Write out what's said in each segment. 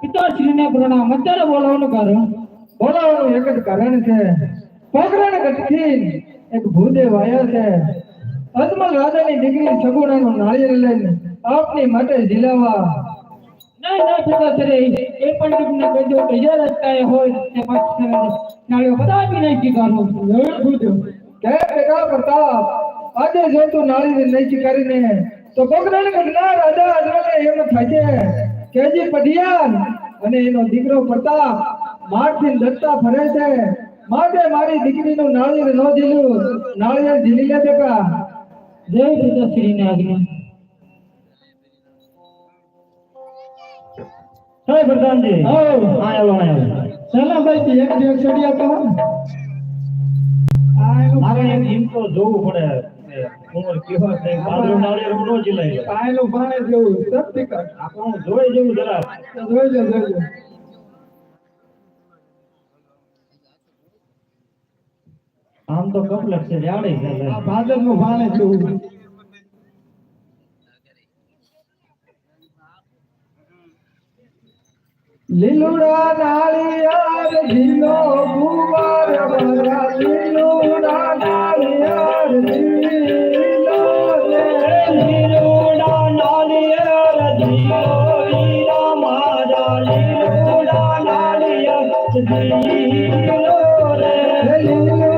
પિતાશ્રીને બોલાવવાનું કારણ. બોલાવવાનું એક જ કારણ છે. પોખરણ ગઢથી એક ભૂદેવ આવ્યા છે. અજમલ રાજાની દીકરી સગુણાનું નાળિયેર લઈને આપની માટે જીલાવા ઝીલાવા નહીં નહીં પિતાશ્રી એ પણ તમને કહેજો કે જે રસ્તાએ હોય તે પછી નાળીઓ બધા બી નહીં સ્વીકારું છું એવું ભૂદેવ કે બેટા પ્રતાપ. આજે જો તું નાળિયેર નહીં સ્વીકારીને તો પોકરાને ગઢના રાજા અજમલને એમ થાય છે કે અને એનો દીકરો પ્રતાપ મારથી દત્તા ફરે છે. માટે મારી દીકરીનું નાળિયેર ન ઝીલ્યું નાળિયેર જીલી લે બેટા. જય પિતાશ્રીને આજ્ઞા. હે પ્રધાનજી. આવો આવો ચાલો ભાઈ એક દિવસ છોડી આપો મારે એક તો જોવું પડે છે ન જેવું આપણું જોઈ જેવું જરા. આમ તો કપલક છે જાડે છે. આ ભાદરનું ભાણે જેવું લીલુડા નાળિયાર ઝીલો ગુવાર ભરા લીલુડા નાળિયાર ઝીલો રે લીલુડા નાળિયાર ઝીલો લીલા મારા લીલુડા નાળિયાર રે લીલુડા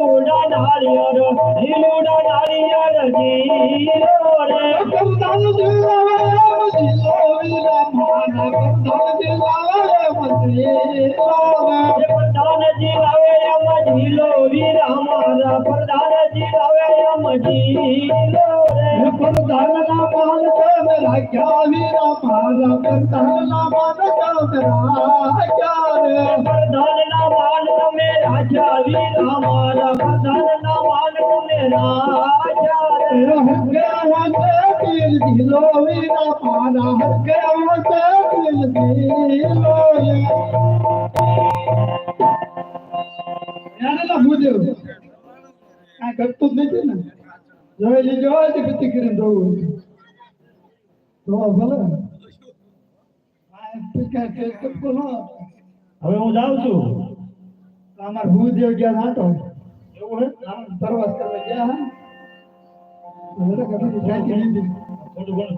नीलूडा नारियर नीलूडा नारियर ज़ीरो रे कंदन दिलावे ज़ीरो विरामान कंदन दिलावे प्रधान जी यम जीलो विरामान प्रधान जिलावे यम जीलो रे प्रधान ना मान के मेरा क्या विरामान प्रधान ना मान के मेरा क्या रे प्रधान ना मान के કરતું જ નથી ને જોઈ લીજો જ ગતિ કરીને જોવું તો ભલે આ ટીકા ટેસ્ટ બોલો હવે હું જાઉં છું. અમાર ભૂદેવ ગયા નાટો એવું હે આમ પ્રવાસ કરવા ગયા હા તો બધા કદી જાતી લીધી થોડું ઘણું